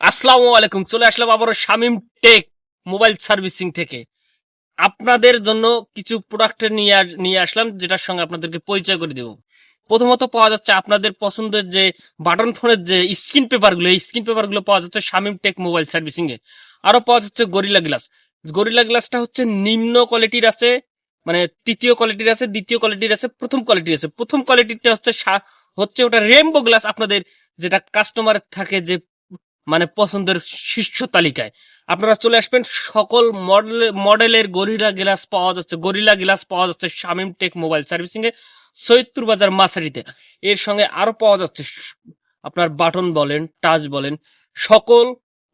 আসসালামু আলাইকুম। চলে আসলাম আবারও শামিম টেক মোবাইল সার্ভিসিং থেকে। আপনাদের জন্য কিছু প্রোডাক্ট নিয়ে নিয়ে আসলাম, যেটার সঙ্গে আপনাদেরকে পরিচয় করে দেব। প্রথমত পাওয়া যাচ্ছে আপনাদের পছন্দের যে বাটন ফোনের যে স্ক্রিন পেপারগুলো, এই স্ক্রিন পেপারগুলো পাওয়া যাচ্ছে শামিম টেক মোবাইল সার্ভিসিং এ। আরও পাওয়া যাচ্ছে গরিলা গ্লাস। গরিলা গ্লাসটা হচ্ছে নিম্ন কোয়ালিটির আছে মানে তৃতীয় কোয়ালিটির আছে, দ্বিতীয় কোয়ালিটির আছে, প্রথম কোয়ালিটির আছে। প্রথম কোয়ালিটিটা হচ্ছে হচ্ছে ওটা রেমবো গ্লাস আপনাদের যেটা কাস্টমার থাকে যে মানে পছন্দের শীর্ষ তালিকায়। আপনারা চলে আসবেন, সকল মডেল, মডেলের গরিলা গ্লাস পাওয়া যাচ্ছে, গরিলা গ্লাস পাওয়া যাচ্ছে শামিম টেক মোবাইল সার্ভিসিং এ সৈয়দপুর বাজার মাসারিতে এর সঙ্গে আরও পাওয়া যাচ্ছে আপনার বাটন বলেন, টাচ বলেন, সকল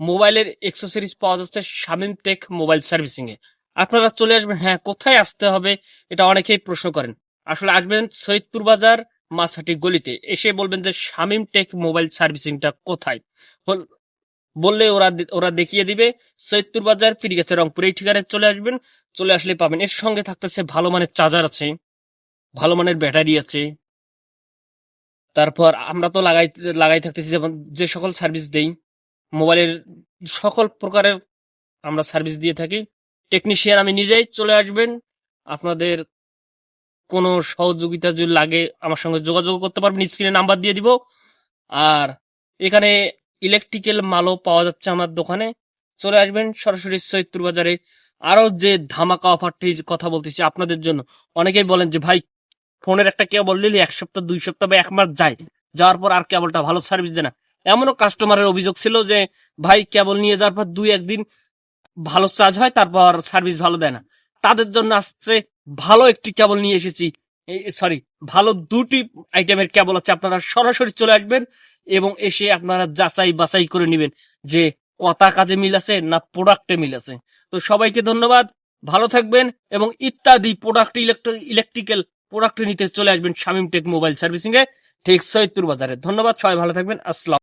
মোবাইলের এক্সেসরিজ পাওয়া যাচ্ছে শামিম টেক মোবাইল সার্ভিসিং এ আপনারা চলে আসবেন হ্যাঁ কোথায় আসতে হবে এটা অনেকেই প্রশ্ন করেন। আসলে আসবেন সৈয়দপুর বাজার মাসাটি গলিতে, এসে বলবেন যে শামিম টেক মোবাইল সার্ভিসিংটা কোথায়? বললে ওরা ওরা দেখিয়ে দিবে। সৈয়দপুর বাজার পিরিগাছা রংপুর। এই ঠিকানায় চলে আসবেন। চলে আসলে পাবেন। এর সঙ্গে থাকতেছে ভালো মানের চার্জার আছে। ভালো মানের ব্যাটারি আছে। তারপর আমরা তো লাগাই লাগাই থাকতেছি যেমন যে সকল সার্ভিস দেই। মোবাইলের সকল প্রকারের আমরা সার্ভিস দিয়ে থাকি। টেকনিশিয়ান আমি নিজেই চলে আসবেন। আপনাদের কোনো সহযোগিতা যদি লাগে আমার সঙ্গে যোগাযোগ করতে পারবেন। স্ক্রিনে নাম্বার দিয়ে দিব। আর এখানে ইলেকট্রিক্যাল মালও পাওয়া যাচ্ছে আমার দোকানে। চলে আসবেন সরাসরি সৈয়দপুর বাজারে। আরও যে ধামাকা অফারটির কথা বলতেছি আপনাদের জন্য। অনেকেই বলেন যে, ভাই, ফোনের একটা কেবল নিলে এক সপ্তাহ, দুই সপ্তাহ বা এক মাস যায়। যাওয়ার পর আর কেবলটা ভালো সার্ভিস দেয় না। এমনও কাস্টমারের অভিযোগ ছিল যে, ভাই কেবল নিয়ে যাওয়ার পর দুই, একদিন ভালো চার্জ হয়, তারপর সার্ভিস ভালো দেয় না। তাদের জন্য আসছে ভালো একটি কেবল নিয়ে এসেছি। সরি ভালো দুটি আইটেমের কেবল আছে, আপনারা সরাসরি চলে আসবেন এবং এসে আপনারা যাচাই বাছাই করে নেবেন যে কথা কাজে মিল আছে না প্রোডাক্টে মিল আছে। তো সবাইকে ধন্যবাদ, ভালো থাকবেন এবং ইত্যাদি প্রোডাক্ট ইলেকট্রিক্যাল প্রোডাক্ট নিতে চলে আসবেন শামিম টেক মোবাইল সার্ভিসিং এ ঠিক সৈয়দপুর বাজারে। ধন্যবাদ, সবাই ভালো থাকবেন, আসসালাম।